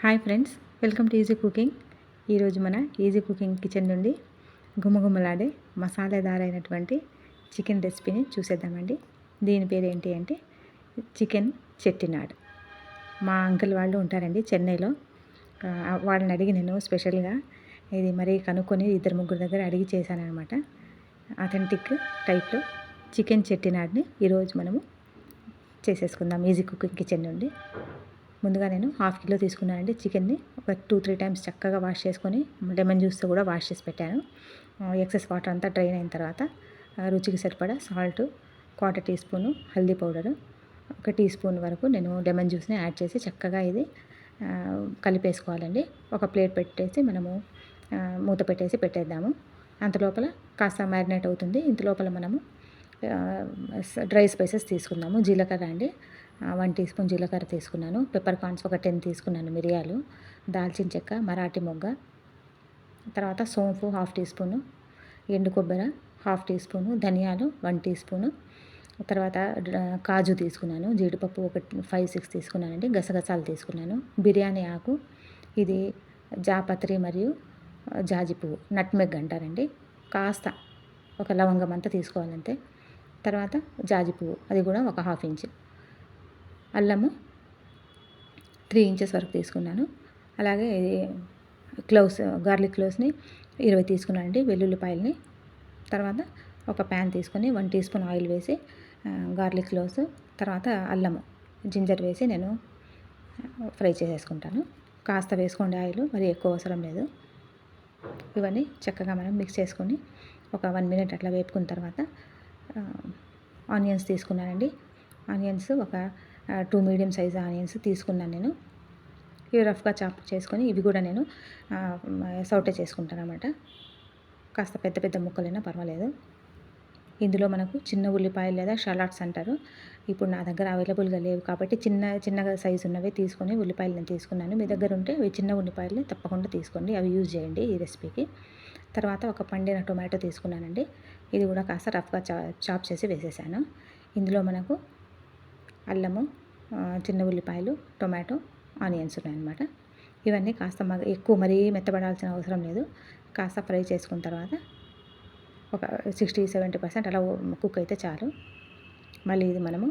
Hi friends welcome to easy cooking ఈరోజు మన easy cooking kitchen నుండి గుమగుమలాడే మసాలాదారైనటువంటి చికెన్ రెసిపీని చూసేద్దామండి. దీని పేరు ఏంటి అంటే చికెన్ చెట్టినాడ్. మా అంకుల్ వాళ్ళు ఉంటారండి చెన్నైలో. వాళ్ళని అడిగి నేను స్పెషల్గా ఇది మరి కనుక్కొని ఇద్దరు ముగ్గురు దగ్గర అడిగి చేశానమాట అథెంటిక్ టైప్లో చికెన్ చెట్టినాడ్ని ఈరోజు మనము చేసేసుకుందాం ఈజీ కుకింగ్ కిచెన్ నుండి. ముందుగా నేను హాఫ్ కిలో తీసుకున్నానండి చికెన్ని. ఒక టూ త్రీ టైమ్స్ చక్కగా వాష్ చేసుకొని లెమన్ జ్యూస్తో కూడా వాష్ చేసి పెట్టాను. ఎక్సెస్ వాటర్ అంతా డ్రైన్ అయిన తర్వాత రుచికి సరిపడా salt quarter teaspoon haldi powder ఒక టీ స్పూన్ వరకు నేను లెమన్ జ్యూస్ని యాడ్ చేసి చక్కగా ఇది కలిపేసుకోవాలండి. ఒక ప్లేట్ పెట్టేసి మనము మూత పెట్టేసి పెట్టేద్దాము. అంత లోపల కాస్త మ్యారినేట్ అవుతుంది. ఇంత లోపల మనము డ్రై స్పైసెస్ తీసుకుందాము. జీలకర్ర అండి. వన్ టీ స్పూన్ జీలకర్ర తీసుకున్నాను పెప్పర్ కార్న్స్ ఒక టెన్ తీసుకున్నాను మిరియాలు దాల్చిన చెక్క మరాఠీ మొగ్గ తర్వాత సోంపు హాఫ్ టీ స్పూను ఎండు కొబ్బరి హాఫ్ టీ స్పూను ధనియాలు వన్ టీ స్పూను తర్వాత కాజు తీసుకున్నాను జీడిపప్పు ఒక ఫైవ్ సిక్స్ తీసుకున్నానండి గసగసాలు తీసుకున్నాను బిర్యానీ ఆకు ఇది జాపత్రి మరియు జాజి పువ్వు నట్మెగ్ అంటారండి కాస్త ఒక లవంగం అంతా తీసుకోవాలంతే తర్వాత జాజి పువ్వు అది కూడా ఒక హాఫ్ ఇంచ్. అల్లము త్రీ ఇంచెస్ వరకు తీసుకున్నాను. అలాగే క్లోవ్స్ గార్లిక్ క్లోవ్స్ని ఇరవై తీసుకున్నానండి వెల్లుల్లిపాయలని. తర్వాత ఒక ప్యాన్ తీసుకొని వన్ టీ స్పూన్ ఆయిల్ వేసి గార్లిక్ క్లోవ్స్ తర్వాత అల్లము జింజర్ వేసి నేను ఫ్రై చేసేసుకుంటాను. కాస్త వేసుకోండి ఆయిల్ మరి ఎక్కువ అవసరం లేదు. ఇవన్నీ చక్కగా మనం మిక్స్ చేసుకొని ఒక వన్ మినిట్ అట్లా వేపుకున్న తర్వాత ఆనియన్స్ తీసుకున్నానండి. ఆనియన్స్ ఒక టూ మీడియం సైజ్ ఆనియన్స్ తీసుకున్నాను నేను. ఇవి రఫ్గా చాప్ చేసుకొని ఇవి కూడా నేను సౌటే చేసుకుంటాను అనమాట కాస్త పెద్ద పెద్ద ముక్కలైనా పర్వాలేదు. ఇందులో మనకు చిన్న ఉల్లిపాయలు లేదా షలాట్స్ అంటారు. ఇప్పుడు నా దగ్గర అవైలబుల్గా లేవు కాబట్టి చిన్న చిన్నగా సైజు ఉన్నవి తీసుకొని ఉల్లిపాయలు నేను తీసుకున్నాను. మీ దగ్గర ఉంటే అవి చిన్న ఉల్లిపాయలు తప్పకుండా తీసుకోండి. అవి యూజ్ చేయండి ఈ రెసిపీకి. తర్వాత ఒక పండిన టొమాటో తీసుకున్నానండి. ఇది కూడా కాస్త రఫ్గా చా చాప్ చేసి వేసేసాను. ఇందులో మనకు అల్లము చిన్న ఉల్లిపాయలు టొమాటో ఆనియన్స్ ఉన్నాయన్నమాట. ఇవన్నీ కాస్త మగ ఎక్కువ మరీ మెత్తబడాల్సిన అవసరం లేదు. కాస్త ఫ్రై చేసుకున్న తర్వాత ఒక సిక్స్టీ సెవెంటీ పర్సెంట్ అలా కుక్ అయితే చాలు. మళ్ళీ ఇది మనము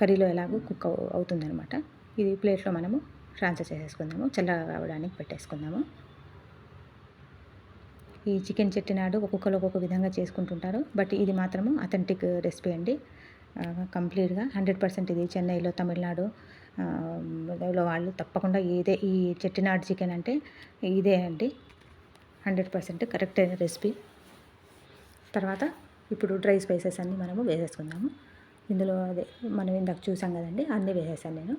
కర్రీలో ఎలాగో కుక్ అవు అవుతుందన్నమాట. ఇది ప్లేట్లో మనము ట్రాన్స్ఫర్ చేసేసుకుందాము. చల్లగా కావడానికి పెట్టేసుకుందాము. ఈ చికెన్ చెట్టినాడు ఒక్కొక్కరు ఒక్కొక్క విధంగా చేసుకుంటుంటారు. బట్ ఇది మాత్రము అథెంటిక్ రెసిపీ అండి. కంప్లీట్గా హండ్రెడ్ పర్సెంట్ ఇది చెన్నైలో తమిళనాడు లో వాళ్ళు తప్పకుండా ఇదే ఈ చెట్టినాడు చికెన్ అంటే ఇదే అండి. హండ్రెడ్ పర్సెంట్ కరెక్ట్ అయిన రెసిపీ. తర్వాత ఇప్పుడు డ్రై స్పైసెస్ అన్నీ మనము వేసేసుకుందాము. ఇందులో అదే మనం ఇందాక చూసాం కదండి అన్నీ వేసేసాను నేను.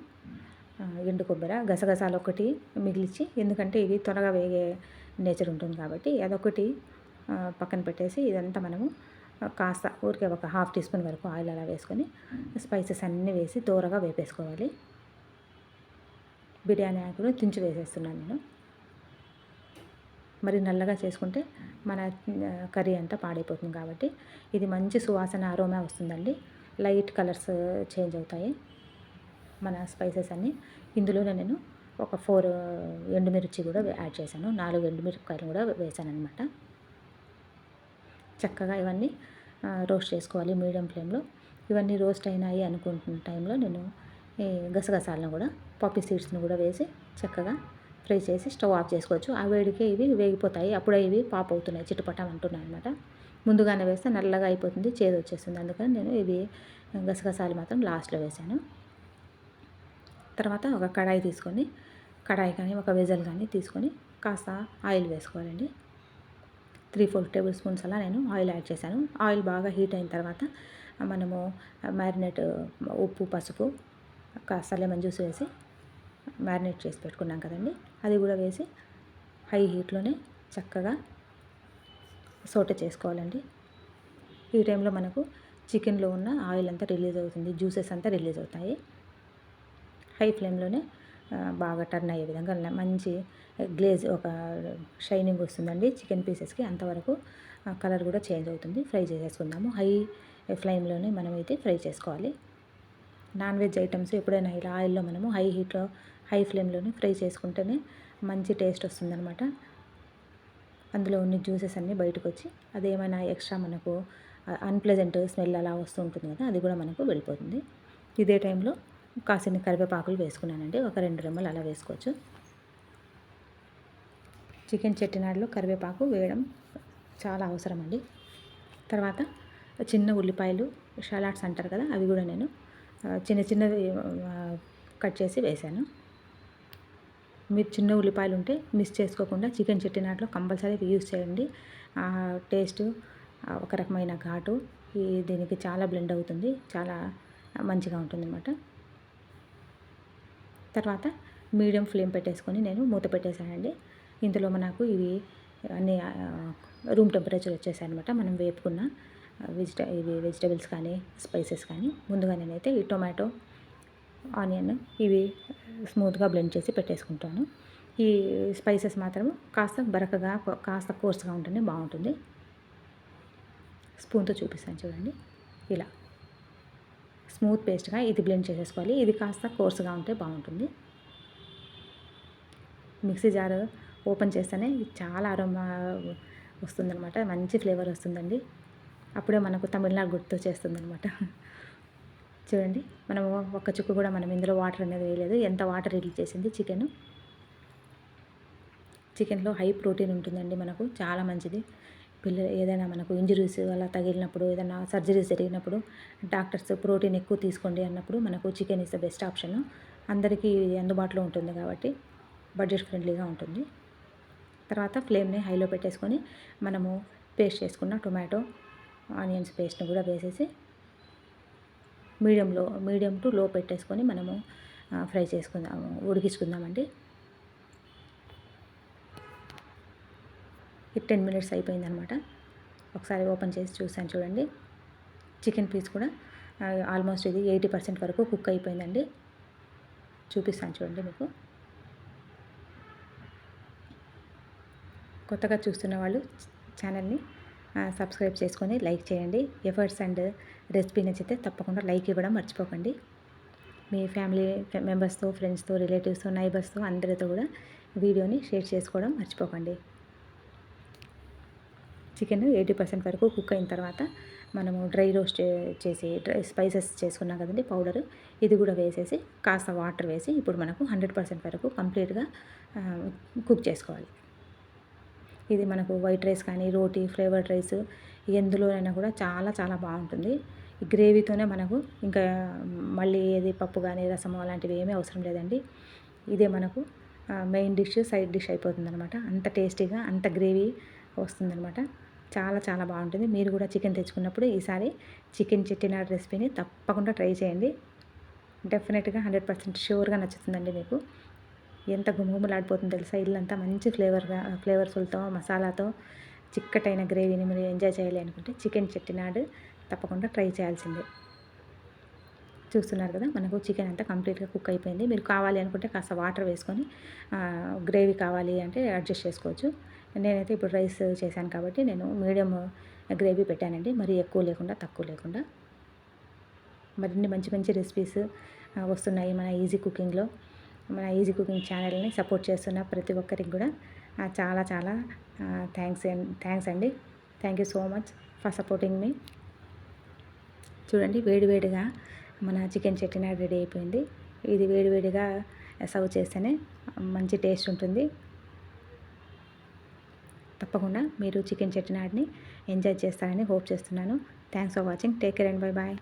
ఎండు కొబ్బరి గసగసాలు ఒకటి మిగిలిచి ఎందుకంటే ఇవి త్వరగా వేగే నేచర్ ఉంటుంది కాబట్టి అదొకటి పక్కన పెట్టేసి ఇదంతా మనము కాస్త ఊరికే ఒక హాఫ్ టీ స్పూన్ వరకు ఆయిల్ అలా వేసుకొని స్పైసెస్ అన్నీ వేసి దూరగా వేపేసుకోవాలి. బిర్యానీ ఆకులు తుంచి వేసేస్తున్నాను నేను. మరి నల్లగా చేసుకుంటే మన కర్రీ అంతా పాడైపోతుంది కాబట్టి ఇది మంచి సువాసన అరోమా వస్తుందండి. లైట్ కలర్స్ చేంజ్ అవుతాయి మన స్పైసెస్ అన్నీ. ఇందులోనే నేను ఒక ఫోర్ ఎండుమిర్చి కూడా యాడ్ చేశాను. నాలుగు ఎండుమిరపకాయలు కూడా వేసాను అనమాట చక్కగా ఇవన్నీ రోస్ట్ చేసుకోవాలి మీడియం ఫ్లేమ్లో. ఇవన్నీ రోస్ట్ అయినాయి అనుకుంటున్న టైంలో నేను ఈ గసగసాలను కూడా పాపీ సీడ్స్ని కూడా వేసి చక్కగా ఫ్రై చేసి స్టవ్ ఆఫ్ చేసుకోవచ్చు. ఆ వేడికే ఇవి వేగిపోతాయి. అప్పుడే ఇవి పాప్ అవుతున్నాయి చిటపటం అంటున్నాయి అనమాట. ముందుగానే వేస్తే నల్లగా అయిపోతుంది చేదు వచ్చేస్తుంది. అందుకని నేను ఇవి గసగసాలు మాత్రం లాస్ట్లో వేసాను. తర్వాత ఒక కడాయి తీసుకొని కడాయి కానీ ఒక వెజల్ కానీ తీసుకొని కాస్త ఆయిల్ వేసుకోవాలండి. త్రీ ఫోర్ టేబుల్ స్పూన్స్ అలా నేను ఆయిల్ యాడ్ చేశాను. ఆయిల్ బాగా హీట్ అయిన తర్వాత మనము మ్యారినేట్ ఉప్పు పసుపు కాస్త లెమన్ జ్యూస్ వేసి మ్యారినేట్ చేసి పెట్టుకున్నాం కదండి. అది కూడా వేసి హై హీట్లోనే చక్కగా సోట చేసుకోవాలండి. ఈ టైంలో మనకు చికెన్లో ఉన్న ఆయిల్ అంతా రిలీజ్ అవుతుంది జ్యూసెస్ అంతా రిలీజ్ అవుతాయి. హై ఫ్లేమ్లోనే బాగా టర్న్ అయ్యే విధంగా మంచి గ్లేజ్ ఒక షైనింగ్ వస్తుందండి చికెన్ పీసెస్కి. అంతవరకు కలర్ కూడా చేంజ్ అవుతుంది. ఫ్రై చేసేసుకుందాము. హై ఫ్లేమ్లోనే మనమైతే ఫ్రై చేసుకోవాలి. నాన్ వెజ్ ఐటమ్స్ ఎప్పుడైనా ఇలా ఆయిల్లో మనము హై హీట్లో హై ఫ్లేమ్లోనే ఫ్రై చేసుకుంటేనే మంచి టేస్ట్ వస్తుందన్నమాట. అందులో ఉన్న జ్యూసెస్ అన్నీ బయటకు వచ్చి అదేమైనా ఎక్స్ట్రా మనకు అన్ప్లెజెంట్ స్మెల్ అలా వస్తూ ఉంటుంది కదా అది కూడా మనకు వెళ్ళిపోతుంది. ఇదే టైంలో కాసిన కరివేపాకులు వేసుకున్నానండి. ఒక రెండు రెమ్మలు అలా వేసుకోవచ్చు. చికెన్ చెట్టినాడులో కరివేపాకు వేయడం చాలా అవసరం అండి తర్వాత చిన్న ఉల్లిపాయలు షలాడ్స్ అంటారు కదా అవి కూడా నేను చిన్న చిన్నవి కట్ చేసి వేశాను. మీరు చిన్న ఉల్లిపాయలు ఉంటే మిస్ చేసుకోకుండా చికెన్ చెట్టినాట్లో కంపల్సరీ యూజ్ చేయండి. టేస్ట్ ఒక రకమైన ఘాటు ఈ దీనికి చాలా బ్లెండ్ అవుతుంది చాలా మంచిగా ఉంటుంది అన్నమాట తర్వాత మీడియం ఫ్లేమ్ పెట్టేసుకొని నేను మూత పెట్టేశానండి. ఇందులో మనకు ఇవి అన్ని రూమ్ టెంపరేచర్ వచ్చేసాయి అనమాట మనం వేపుకున్న వెజిట ఇవి వెజిటబుల్స్ కానీ స్పైసెస్ కానీ ముందుగా నేనైతే ఈ టొమాటో ఆనియన్ ఇవి స్మూత్గా బ్లెండ్ చేసి పెట్టేసుకుంటాను. ఈ స్పైసెస్ మాత్రం కాస్త బరకగా కాస్త కోర్స్గా ఉంటుంది బాగుంటుంది. స్పూన్తో చూపిస్తాను చూడండి. ఇలా. స్మూత్ పేస్ట్గా ఇది బ్లెండ్ చేసేసుకోవాలి. ఇది కాస్త కోర్స్గా ఉంటే బాగుంటుంది. మిక్సీ జార్ ఓపెన్ చేస్తేనే చాలా అరోమా వస్తుందనమాట మంచి ఫ్లేవర్ వస్తుందండి. అప్పుడే మనకు తమిళనాడు గుర్తు చేస్తుందనమాట చూడండి మనం ఒక్క చుక్క కూడా మనం ఇందులో వాటర్ అనేది వేయలేదు. ఎంత వాటర్ రిలీజ్ చేసింది? చికెన్. చికెన్లో హై ప్రోటీన్ ఉంటుందండి మనకు. చాలా మంచిది. పిల్లలు ఏదైనా మనకు ఇంజరీస్ అలా తగిలినప్పుడు ఏదైనా సర్జరీస్ జరిగినప్పుడు డాక్టర్స్ ప్రోటీన్ ఎక్కువ తీసుకోండి అన్నప్పుడు మనకు chicken is the best option. అందరికీ అందుబాటులో ఉంటుంది కాబట్టి బడ్జెట్ ఫ్రెండ్లీగా ఉంటుంది. తర్వాత ఫ్లేమ్ని హైలో పెట్టేసుకొని మనము పేస్ట్ చేసుకున్న టొమాటో ఆనియన్స్ పేస్ట్ని కూడా వేసేసి మీడియంలో మీడియం టు లో పెట్టేసుకొని మనము ఫ్రై చేసుకుందాము ఉడికించుకుందామండి. టెన్ మినిట్స్ అయిపోయిందనమాట ఒకసారి ఓపెన్ చేసి చూసాను చూడండి. చికెన్ పీస్ కూడా ఆల్మోస్ట్ ఇది ఎయిటీ పర్సెంట్ వరకు కుక్ అయిపోయిందండి. చూపిస్తాను చూడండి మీకు. కొత్తగా చూస్తున్న వాళ్ళు ఛానల్ని సబ్స్క్రైబ్ చేసుకొని లైక్ చేయండి. ఎఫర్ట్స్ అండ్ రెసిపీ నచ్చితే తప్పకుండా లైక్ ఇవ్వడం మర్చిపోకండి. మీ ఫ్యామిలీ మెంబర్స్తో ఫ్రెండ్స్తో రిలేటివ్స్తో నైబర్స్తో అందరితో కూడా వీడియోని షేర్ చేసుకోవడం మర్చిపోకండి. చికెన్ ఎయిటీ పర్సెంట్ వరకు కుక్ అయిన తర్వాత మనము డ్రై రోస్ట్ చేసి డ్రై స్పైసెస్ చేసుకున్నాం కదండి పౌడర్. ఇది కూడా వేసేసి కాస్త వాటర్ వేసి ఇప్పుడు మనకు హండ్రెడ్ పర్సెంట్ వరకు కంప్లీట్గా కుక్ చేసుకోవాలి. ఇది మనకు వైట్ రైస్ కానీ రోటీ ఫ్లేవర్డ్ రైస్ ఎందులోనైనా కూడా చాలా చాలా బాగుంటుంది. ఈ గ్రేవీతోనే మనకు ఇంకా మళ్ళీ ఏది పప్పు కానీ రసము అలాంటివి ఏమీ అవసరం లేదండి. ఇదే మనకు మెయిన్ డిష్ సైడ్ డిష్ అయిపోతుంది అనమాట అంత టేస్టీగా అంత గ్రేవీ వస్తుందనమాట చాలా చాలా బాగుంటుంది. మీరు కూడా చికెన్ తెచ్చుకున్నప్పుడు ఈసారి చికెన్ చెట్టినాడు రెసిపీని తప్పకుండా ట్రై చేయండి. డెఫినెట్గా హండ్రెడ్ పర్సెంట్ షూర్గా నచ్చుతుందండి మీకు. ఎంత గుమగుమలాడిపోతుంది తెలుసా? ఇల్లంతా మంచి ఫ్లేవర్గా ఫ్లేవర్ఫుల్తో మసాలాతో చిక్కటైన గ్రేవీని మీరు ఎంజాయ్ చేయాలి అనుకుంటే చికెన్ చెట్టినాడు తప్పకుండా ట్రై చేయాల్సిందే. చూస్తున్నారు కదా మనకు చికెన్ అంతా కంప్లీట్గా కుక్ అయిపోయింది. మీరు కావాలి అనుకుంటే కాస్త వాటర్ వేసుకొని గ్రేవీ కావాలి అంటే అడ్జస్ట్ చేసుకోవచ్చు. నేనైతే ఇప్పుడు రైస్ చేశాను కాబట్టి నేను మీడియం గ్రేవీ పెట్టానండి. మరి ఎక్కువ లేకుండా తక్కువ లేకుండా. మరిన్ని మంచి మంచి రెసిపీస్ వస్తున్నాయి మన ఈజీ కుకింగ్లో మన ఈజీ కుకింగ్ ఛానల్ని సపోర్ట్ చేస్తున్న ప్రతి ఒక్కరికి కూడా చాలా చాలా థ్యాంక్స్ థ్యాంక్స్ అండి. Thank you so much for supporting మీ చూడండి వేడివేడిగా మన చికెన్ చట్నీ రెడీ అయిపోయింది. ఇది వేడివేడిగా సర్వ్ చేస్తేనే మంచి టేస్ట్ ఉంటుంది. తప్పకుండా మీరు చికెన్ చెట్టినాడిని ఎంజాయ్ చేస్తారని హోప్ చేస్తున్నాను. Thanks for watching. Take care and bye bye